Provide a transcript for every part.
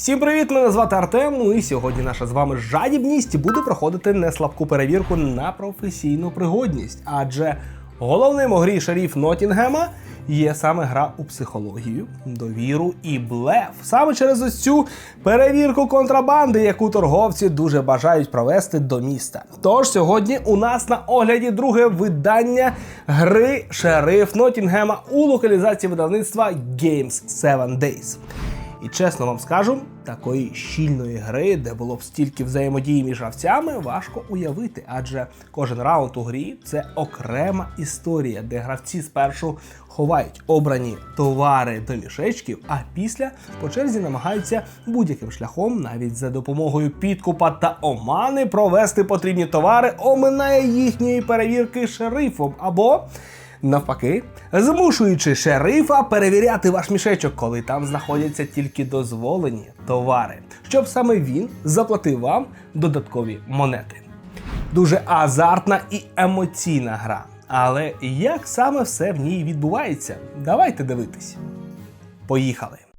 Всім привіт! Мене звати Артем. Ну і сьогодні наша з вами жадібність буде проходити неслабку перевірку на професійну пригодність. Адже головним у грі шеріф Нотінгема є саме гра у психологію, довіру і блеф. Саме через ось цю перевірку контрабанди, яку торговці дуже бажають провести до міста. Тож сьогодні у нас на огляді друге видання гри Шериф Нотінгема у локалізації видавництва Games 7 Days. І чесно вам скажу, такої щільної гри, де було б стільки взаємодії між гравцями, важко уявити, адже кожен раунд у грі це окрема історія, де гравці спершу ховають обрані товари до мішечків, а після по черзі намагаються будь-яким шляхом, навіть за допомогою підкупа та омани, провести потрібні товари, оминає їхньої перевірки шерифом або Навпаки, змушуючи шерифа перевіряти ваш мішечок, коли там знаходяться тільки дозволені товари, щоб саме він заплатив вам додаткові монети. Дуже азартна і емоційна гра. Але як саме все в ній відбувається? Давайте дивитись. Поїхали!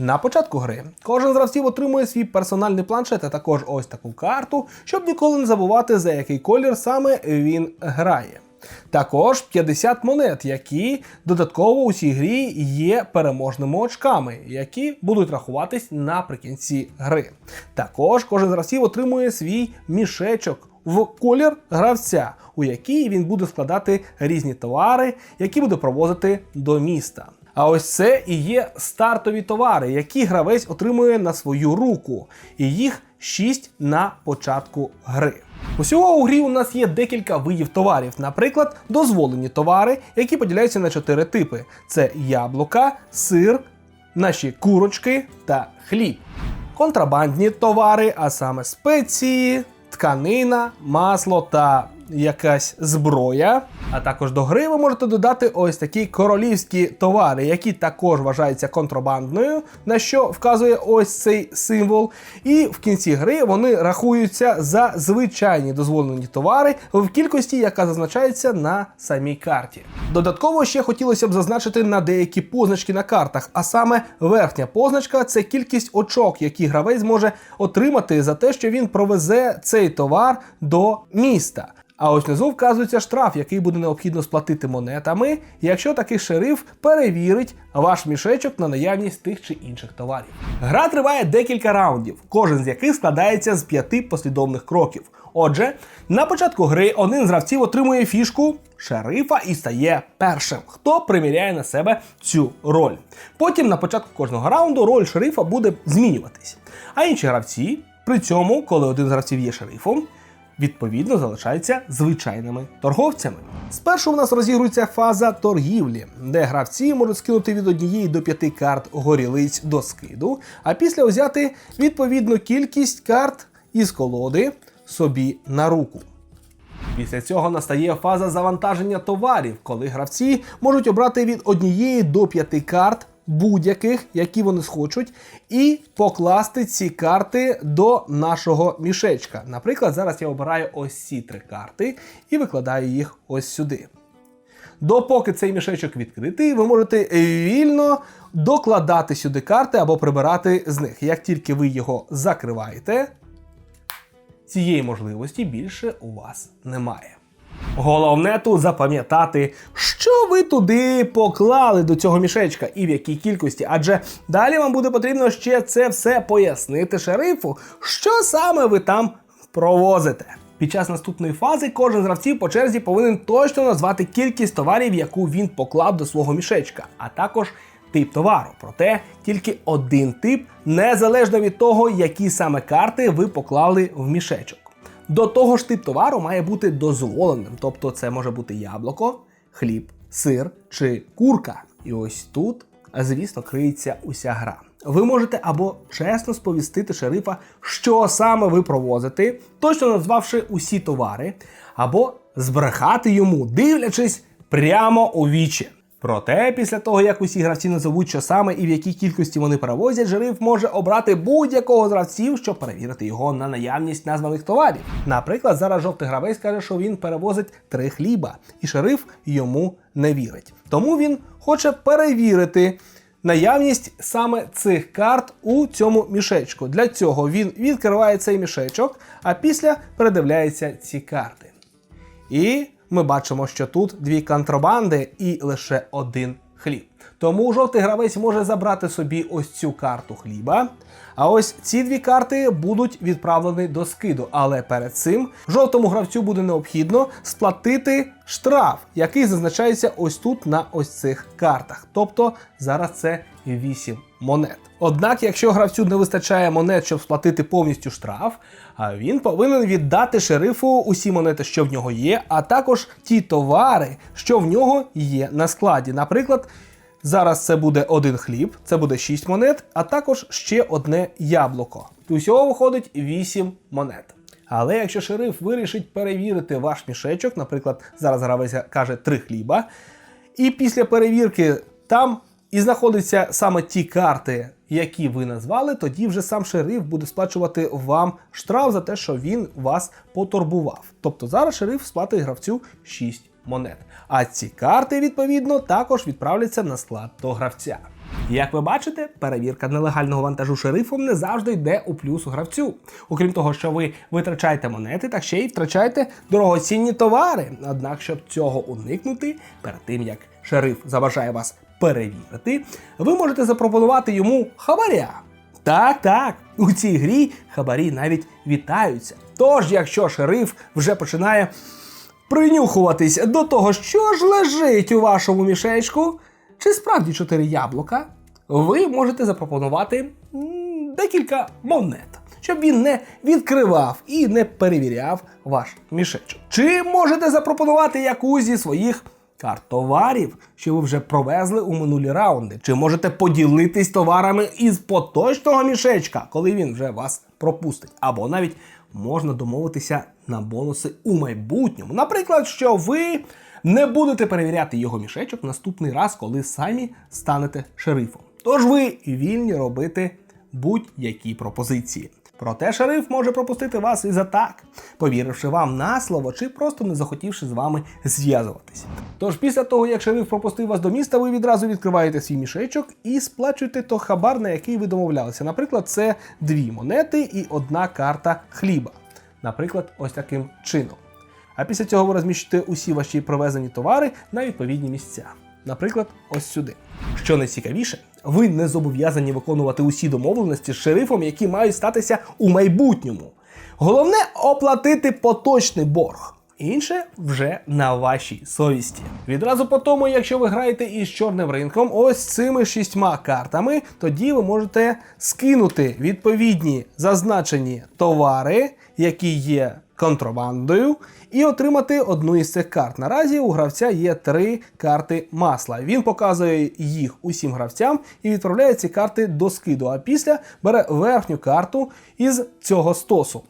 На початку гри кожен з гравців отримує свій персональний планшет, а також ось таку карту, щоб ніколи не забувати, за який колір саме він грає. Також 50 монет, які додатково у цій грі є переможними очками, які будуть рахуватись наприкінці гри. Також кожен з гравців отримує свій мішечок в колір гравця, у який він буде складати різні товари, які буде провозити до міста. А ось це і є стартові товари, які гравець отримує на свою руку, і їх 6 на початку гри. Усього у грі у нас є декілька видів товарів, наприклад, дозволені товари, які поділяються на 4 типи: це яблука, сир, наші курочки та хліб. Контрабандні товари, а саме спеції, тканина, масло та якась зброя. А також до гри ви можете додати ось такі королівські товари, які також вважаються контрабандною, на що вказує ось цей символ. І в кінці гри вони рахуються за звичайні дозволені товари в кількості, яка зазначається на самій карті. Додатково ще хотілося б зазначити на деякі позначки на картах, а саме верхня позначка це кількість очок, які гравець може отримати за те, що він провезе цей товар до міста. А ось внизу вказується штраф, який буде необхідно сплатити монетами, якщо такий шериф перевірить ваш мішечок на наявність тих чи інших товарів. Гра триває декілька раундів, кожен з яких складається з п'яти послідовних кроків. Отже, на початку гри один з гравців отримує фішку шерифа і стає першим, хто приміряє на себе цю роль. Потім на початку кожного раунду роль шерифа буде змінюватись. А інші гравці, при цьому, коли один з гравців є шерифом, відповідно залишаються звичайними торговцями. Спершу в нас розігрується фаза торгівлі, де гравці можуть скинути від однієї до п'яти карт горілиць до скиду, а після взяти відповідну кількість карт із колоди собі на руку. Після цього настає фаза завантаження товарів, коли гравці можуть обрати від однієї до п'яти карт будь-яких, які вони схочуть, і покласти ці карти до нашого мішечка. Наприклад, зараз я обираю ось ці три карти і викладаю їх ось сюди. Допоки цей мішечок відкритий, ви можете вільно докладати сюди карти або прибирати з них. Як тільки ви його закриваєте, цієї можливості більше у вас немає. Головне тут запам'ятати, що ви туди поклали до цього мішечка і в якій кількості, адже далі вам буде потрібно ще це все пояснити шерифу, що саме ви там провозите. Під час наступної фази кожен з гравців по черзі повинен точно назвати кількість товарів, яку він поклав до свого мішечка, а також тип товару. Проте тільки один тип, незалежно від того, які саме карти ви поклали в мішечок. До того ж, тип товару має бути дозволеним, тобто це може бути яблуко, хліб, сир чи курка. І ось тут, звісно, криється уся гра. Ви можете або чесно сповістити шерифа, що саме ви провозите, точно назвавши усі товари, або збрехати йому, дивлячись прямо у вічі. Проте, після того, як усі гравці назовуть, що саме і в якій кількості вони перевозять, шериф може обрати будь-якого з гравців, щоб перевірити його на наявність названих товарів. Наприклад, зараз жовтий гравець каже, що він перевозить три хліба, і шериф йому не вірить. Тому він хоче перевірити наявність саме цих карт у цьому мішечку. Для цього він відкриває цей мішечок, а після передивляється ці карти. І ми бачимо, що тут дві контрабанди і лише один хліб. Тому жовтий гравець може забрати собі ось цю карту хліба. А ось ці дві карти будуть відправлені до скиду. Але перед цим жовтому гравцю буде необхідно сплатити штраф, який зазначається ось тут на ось цих картах. Тобто зараз це 8 монет. Однак, якщо гравцю не вистачає монет, щоб сплатити повністю штраф, він повинен віддати шерифу усі монети, що в нього є, а також ті товари, що в нього є на складі. Наприклад, зараз це буде один хліб, це буде 6 монет, а також ще одне яблуко. Усього виходить 8 монет. Але якщо шериф вирішить перевірити ваш мішечок, наприклад, зараз гравець каже 3 хліба, і після перевірки там і знаходяться саме ті карти, які ви назвали, тоді вже сам шериф буде сплачувати вам штраф за те, що він вас потурбував. Тобто зараз шериф сплатить гравцю 6 монет. А ці карти, відповідно, також відправляться на склад до гравця. Як ви бачите, перевірка нелегального вантажу шерифом не завжди йде у плюс у гравцю. Окрім того, що ви витрачаєте монети, так ще й втрачаєте дорогоцінні товари. Однак, щоб цього уникнути, перед тим як шериф забажає вас перевірити, ви можете запропонувати йому хабаря. Так, так, у цій грі хабарі навіть вітаються. Тож, якщо шериф вже починає принюхуватись до того, що ж лежить у вашому мішечку, чи справді чотири яблука, ви можете запропонувати декілька монет, щоб він не відкривав і не перевіряв ваш мішечок. Чи можете запропонувати якусь зі своїх карт товарів, що ви вже провезли у минулі раунди? Чи можете поділитись товарами із поточного мішечка, коли він вже вас пропустить? Або навіть можна домовитися на бонуси у майбутньому. Наприклад, що ви не будете перевіряти його мішечок наступний раз, коли самі станете шерифом. Тож ви вільні робити будь-які пропозиції. Проте шериф може пропустити вас і за так, повіривши вам на слово чи просто не захотівши з вами зв'язуватися. Тож після того, як шериф пропустив вас до міста, ви відразу відкриваєте свій мішечок і сплачуєте то хабар, на який ви домовлялися. Наприклад, це дві монети і одна карта хліба. Наприклад, ось таким чином. А після цього ви розміщуєте усі ваші провезені товари на відповідні місця. Наприклад, ось сюди. Що найцікавіше, ви не зобов'язані виконувати усі домовленості з шерифом, які мають статися у майбутньому. Головне оплатити поточний борг. Інше вже на вашій совісті. Відразу по тому, якщо ви граєте із чорним ринком, ось цими шістьма картами, тоді ви можете скинути відповідні зазначені товари, які є контрабандою, і отримати одну із цих карт. Наразі у гравця є три карти масла. Він показує їх усім гравцям і відправляє ці карти до скиду. А після бере верхню карту із цього стосу.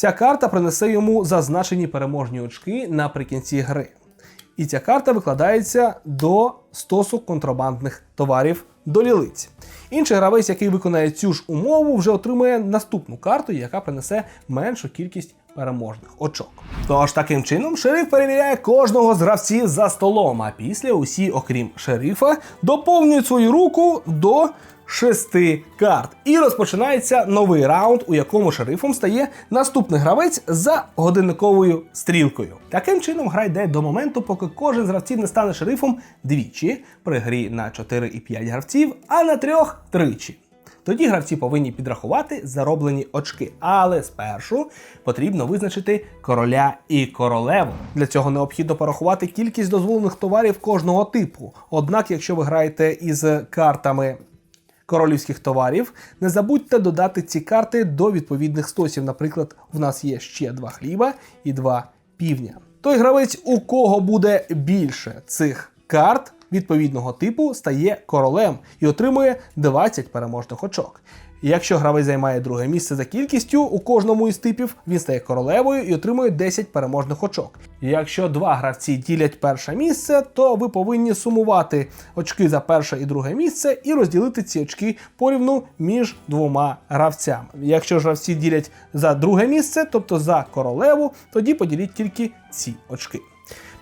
Ця карта принесе йому зазначені переможні очки наприкінці гри. І ця карта викладається до стосу контрабандних товарів до лілиць. Інший гравець, який виконає цю ж умову, вже отримує наступну карту, яка принесе меншу кількість переможних очок. Тож таким чином шериф перевіряє кожного з гравців за столом, а після усі, окрім шерифа, доповнюють свою руку до шести карт. І розпочинається новий раунд, у якому шерифом стає наступний гравець за годинниковою стрілкою. Таким чином, гра йде до моменту, поки кожен з гравців не стане шерифом двічі при грі на 4 і 5 гравців, а на трьох тричі. Тоді гравці повинні підрахувати зароблені очки. Але спершу потрібно визначити короля і королеву. Для цього необхідно порахувати кількість дозволених товарів кожного типу. Однак, якщо ви граєте із картами королівських товарів, не забудьте додати ці карти до відповідних стосів. Наприклад, в нас є ще два хліба і два півня. Той гравець, у кого буде більше цих карт відповідного типу, стає королем і отримує 20 переможних очок. Якщо гравець займає друге місце за кількістю у кожному із типів, він стає королевою і отримує 10 переможних очок. Якщо два гравці ділять перше місце, то ви повинні сумувати очки за перше і друге місце і розділити ці очки порівну між двома гравцями. Якщо ж гравці ділять за друге місце, тобто за королеву, тоді поділіть тільки ці очки.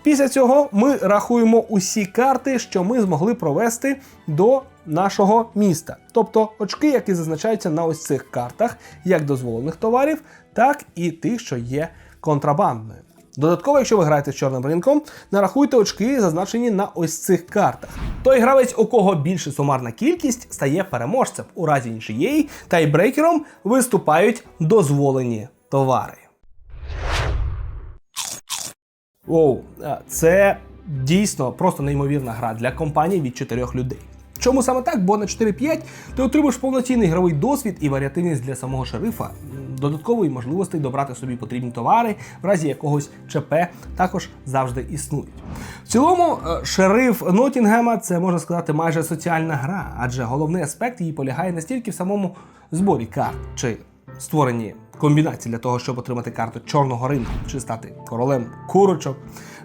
Після цього ми рахуємо усі карти, що ми змогли провести до нашого міста, тобто очки, які зазначаються на ось цих картах, як дозволених товарів, так і тих, що є контрабандною. Додатково, якщо ви граєте з чорним ринком, нарахуйте очки, зазначені на ось цих картах. Той гравець, у кого більше сумарна кількість, стає переможцем. У разі нічиєї тайбрейкером виступають дозволені товари. Оу, це дійсно просто неймовірна гра для компанії від 4 людей. Чому саме так? Бо на 4-5 ти отримаєш повноцінний ігровий досвід і варіативність для самого шерифа, додаткової можливості добрати собі потрібні товари, в разі якогось ЧП також завжди існують. В цілому, е, шериф Нотінгема це можна сказати майже соціальна гра, адже головний аспект її полягає не стільки в самому зборі карт чи створенні комбінацій для того, щоб отримати карту чорного ринку чи стати королем курочок.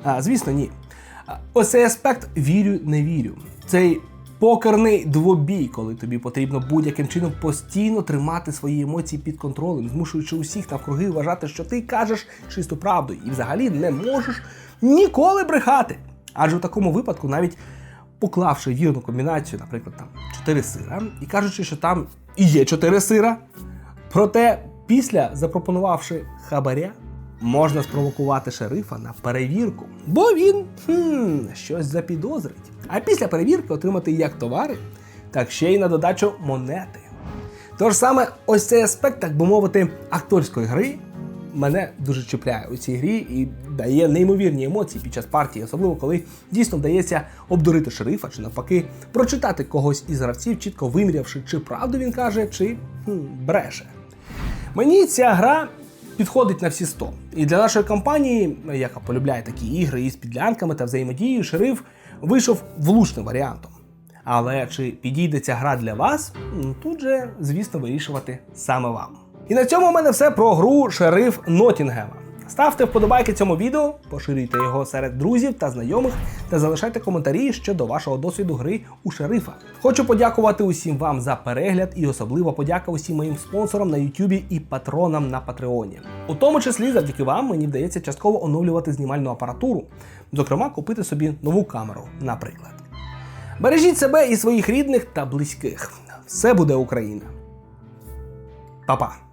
А, звісно, ні. А, Ось цей аспект вірю, не вірю. Цей покерний двобій, коли тобі потрібно будь-яким чином постійно тримати свої емоції під контролем, змушуючи усіх навкруги вважати, що ти кажеш чисту правду і взагалі не можеш ніколи брехати. Адже у такому випадку навіть поклавши вірну комбінацію, наприклад, там 4 сира, і кажучи, що там і є 4 сира, проте після запропонувавши хабаря, можна спровокувати шерифа на перевірку, бо він хм, щось запідозрить. А після перевірки отримати як товари, так ще й на додачу монети. Тож саме ось цей аспект, так би мовити, акторської гри мене дуже чіпляє у цій грі і дає неймовірні емоції під час партії, особливо коли дійсно вдається обдурити шерифа чи навпаки прочитати когось із гравців, чітко вимірявши, чи правду він каже, чи хм, бреше. Мені ця гра підходить на всі 100. І для нашої компанії, яка полюбляє такі ігри із підлянками та взаємодією, шериф вийшов влучним варіантом. Але чи підійде ця гра для вас, тут же, звісно, вирішувати саме вам. І на цьому у мене все про гру Шериф Нотінгема. Ставте вподобайки цьому відео, поширюйте його серед друзів та знайомих та залишайте коментарі щодо вашого досвіду гри у шерифа. Хочу подякувати усім вам за перегляд і особливо подяка усім моїм спонсорам на Ютубі і патронам на Патреоні. У тому числі завдяки вам мені вдається частково оновлювати знімальну апаратуру, зокрема купити собі нову камеру, наприклад. Бережіть себе і своїх рідних та близьких. Все буде Україна. Па-па!